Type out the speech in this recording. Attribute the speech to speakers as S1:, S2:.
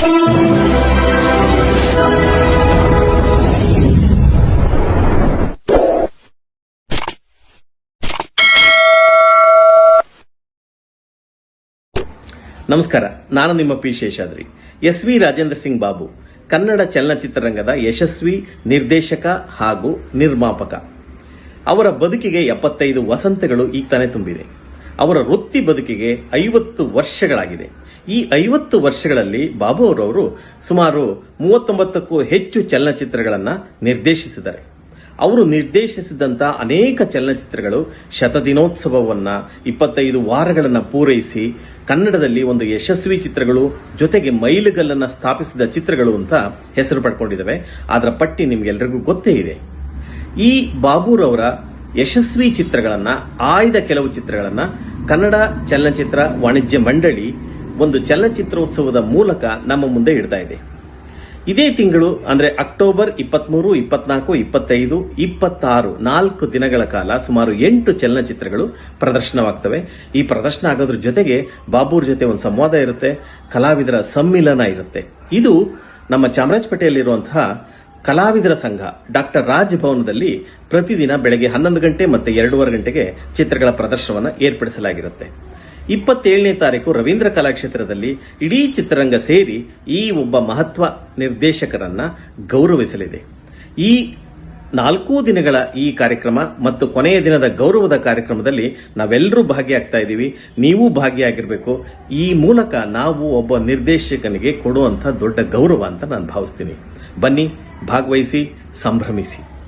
S1: ನಮಸ್ಕಾರ, ನಾನು ನಿಮ್ಮ P Seshadri. S V Rajendra Singh Babu, Kannada ಚಲನಚಿತ್ರರಂಗದ ಯಶಸ್ವಿ ನಿರ್ದೇಶಕ ಹಾಗೂ ನಿರ್ಮಾಪಕ. ಅವರ ಬದುಕಿಗೆ ಎಪ್ಪತ್ತೈದು ವಸಂತಗಳು ಈಗ ತಾನೇ ತುಂಬಿದೆ. ಅವರ ವೃತ್ತಿ ಬದುಕಿಗೆ ಐವತ್ತು ವರ್ಷಗಳಾಗಿದೆ. ಈ ಐವತ್ತು ವರ್ಷಗಳಲ್ಲಿ ಬಾಬು ಅವರವರು ಸುಮಾರು ಮೂವತ್ತೊಂಬತ್ತಕ್ಕೂ ಹೆಚ್ಚು ಚಲನಚಿತ್ರಗಳನ್ನು ನಿರ್ದೇಶಿಸಿದ್ದಾರೆ. ಅವರು ನಿರ್ದೇಶಿಸಿದಂಥ ಅನೇಕ ಚಲನಚಿತ್ರಗಳು ಶತದಿನೋತ್ಸವವನ್ನು, ಇಪ್ಪತ್ತೈದು ವಾರಗಳನ್ನು ಪೂರೈಸಿ, ಕನ್ನಡದಲ್ಲಿ ಒಂದು ಯಶಸ್ವಿ ಚಿತ್ರಗಳು, ಜೊತೆಗೆ ಮೈಲುಗಲ್ಲನ್ನು ಸ್ಥಾಪಿಸಿದ ಚಿತ್ರಗಳು ಅಂತ ಹೆಸರು ಪಡ್ಕೊಂಡಿದ್ದಾವೆ. ಅದರ ಪಟ್ಟಿ ನಿಮಗೆಲ್ಲರಿಗೂ ಗೊತ್ತೇ ಇದೆ. ಈ ಬಾಬುರವರ ಯಶಸ್ವಿ ಚಿತ್ರಗಳನ್ನು, ಆಯ್ದ ಕೆಲವು ಚಿತ್ರಗಳನ್ನು ಕನ್ನಡ ಚಲನಚಿತ್ರ ವಾಣಿಜ್ಯ ಮಂಡಳಿ ಒಂದು ಚಲನಚಿತ್ರೋತ್ಸವದ ಮೂಲಕ ನಮ್ಮ ಮುಂದೆ ಇಡ್ತಾ ಇದೆ. ಇದೇ ತಿಂಗಳು, ಅಂದ್ರೆ ಅಕ್ಟೋಬರ್ ಇಪ್ಪತ್ತ್ಮೂರು ಇಪ್ಪತ್ನಾಲ್ಕು, ಇಪ್ಪತ್ತೈದು, ಇಪ್ಪತ್ತಾರು, ನಾಲ್ಕು ದಿನಗಳ ಕಾಲ ಸುಮಾರು ಎಂಟು ಚಲನಚಿತ್ರಗಳು ಪ್ರದರ್ಶನವಾಗ್ತವೆ. ಈ ಪ್ರದರ್ಶನ ಆಗೋದ್ರ ಜೊತೆಗೆ ಬಾಬೂರ್ ಜೊತೆ ಒಂದು ಸಂವಾದ ಇರುತ್ತೆ, ಕಲಾವಿದರ ಸಮ್ಮಿಲನ ಇರುತ್ತೆ. ಇದು ನಮ್ಮ ಚಾಮರಾಜಪೇಟೆಯಲ್ಲಿರುವಂತಹ ಕಲಾವಿದರ ಸಂಘ, ಡಾಕ್ಟರ್ ರಾಜ್ ಭವನದಲ್ಲಿ ಪ್ರತಿದಿನ ಬೆಳಗ್ಗೆ ಹನ್ನೊಂದು ಗಂಟೆ ಮತ್ತೆ ಎರಡೂವರೆ ಗಂಟೆಗೆ ಚಿತ್ರಗಳ ಪ್ರದರ್ಶನವನ್ನು ಏರ್ಪಡಿಸಲಾಗಿರುತ್ತೆ. ಇಪ್ಪತ್ತೇಳನೇ ತಾರೀಕು ರವೀಂದ್ರ ಕಲಾಕ್ಷೇತ್ರದಲ್ಲಿ ಇಡೀ ಚಿತ್ರರಂಗ ಸೇರಿ ಈ ಒಬ್ಬ ಮಹತ್ವ ನಿರ್ದೇಶಕರನ್ನ ಗೌರವಿಸಲಿದೆ. ಈ ನಾಲ್ಕೂ ದಿನಗಳ ಈ ಕಾರ್ಯಕ್ರಮ ಮತ್ತು ಕೊನೆಯ ದಿನದ ಗೌರವದ ಕಾರ್ಯಕ್ರಮದಲ್ಲಿ ನಾವೆಲ್ಲರೂ ಭಾಗಿಯಾಗ್ತಾ ಇದ್ದೀವಿ. ನೀವು ಭಾಗಿಯಾಗಿರಬೇಕು. ಈ ಮೂಲಕ ನಾವು ಒಬ್ಬ ನಿರ್ದೇಶಕನಿಗೆ ಕೊಡುವಂಥ ದೊಡ್ಡ ಗೌರವ ಅಂತ ನಾನು ಭಾವಿಸ್ತೀನಿ. ಬನ್ನಿ, ಭಾಗವಹಿಸಿ, ಸಂಭ್ರಮಿಸಿ.